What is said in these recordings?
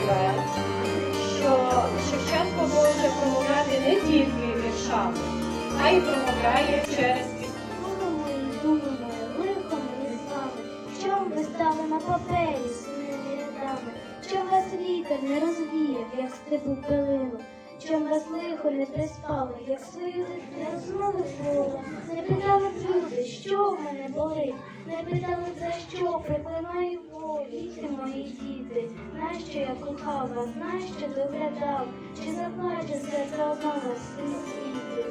тебе, що Шевченко може промовляти не тільки віршами, а й промовляє через пісні. Думаю, думаю, лихо мені з що ви стали на папері синими рядами, що вас вітер не розвіяв, як степу пилило, що вас лихо не приспало, як свою не розмови слово, не питали люди, що в мене болить, не питали за що мої діти, нащо я кохала, знаєш, що доглядав, чи заплаче серце одна вас світі,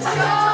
자,